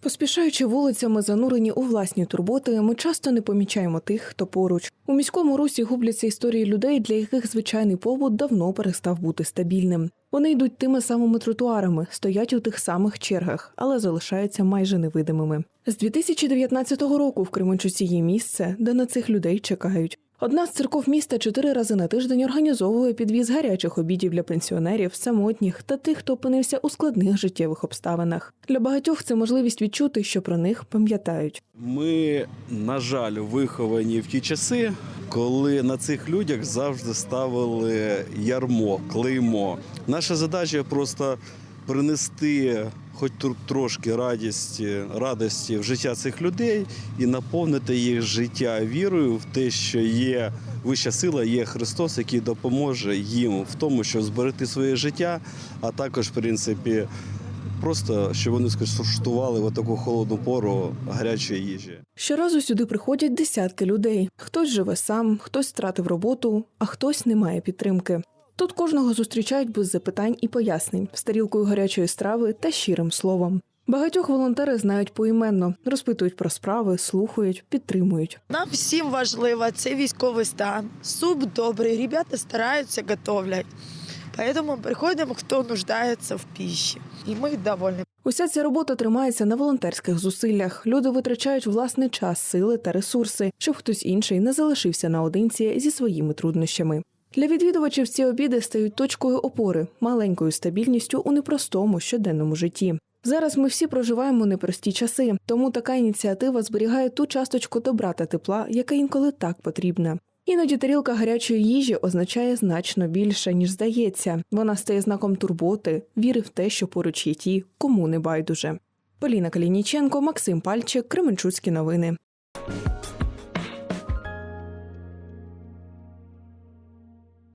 Поспішаючи вулицями, занурені у власні турботи, ми часто не помічаємо тих, хто поруч. У міському русі губляться історії людей, для яких звичайний побут давно перестав бути стабільним. Вони йдуть тими самими тротуарами, стоять у тих самих чергах, але залишаються майже невидимими. З 2019 року в Кременчуці є місце, де на цих людей чекають. Одна з церков міста чотири рази на тиждень організовує підвіз гарячих обідів для пенсіонерів, самотніх та тих, хто опинився у складних життєвих обставинах. Для багатьох це можливість відчути, що про них пам'ятають. Ми, на жаль, виховані в ті часи, коли на цих людях завжди ставили ярмо, клеймо. Наша задача просто принести хоч тр- трошки радісті, радості в життя цих людей і наповнити їх життя вірою в те, що є вища сила, є Христос, який допоможе їм в тому, щоб зберегти своє життя, а також, в принципі, просто щоб вони скуштували в таку холодну пору гарячої їжі. Щоразу сюди приходять десятки людей. Хтось живе сам, хтось втратив роботу, а хтось не має підтримки. Тут кожного зустрічають без запитань і пояснень, з тарілкою гарячої страви та щирим словом. Багатьох волонтери знають поіменно, розпитують про справи, слухають, підтримують. Нам всім важливо цей військовий стан. Суп добрий, ребята стараються, готовлять. Поэтому приходимо, хто нуждається в пищі. І ми довольні. Уся ця робота тримається на волонтерських зусиллях. Люди витрачають власний час, сили та ресурси, щоб хтось інший не залишився наодинці зі своїми труднощами. Для відвідувачів ці обіди стають точкою опори, маленькою стабільністю у непростому щоденному житті. Зараз ми всі проживаємо непрості часи, тому така ініціатива зберігає ту часточку добра та тепла, яка інколи так потрібна. Іноді тарілка гарячої їжі означає значно більше, ніж здається. Вона стає знаком турботи, віри в те, що поруч є ті, кому не байдуже. Поліна Калініченко, Максим Пальчик, Кременчуцькі новини.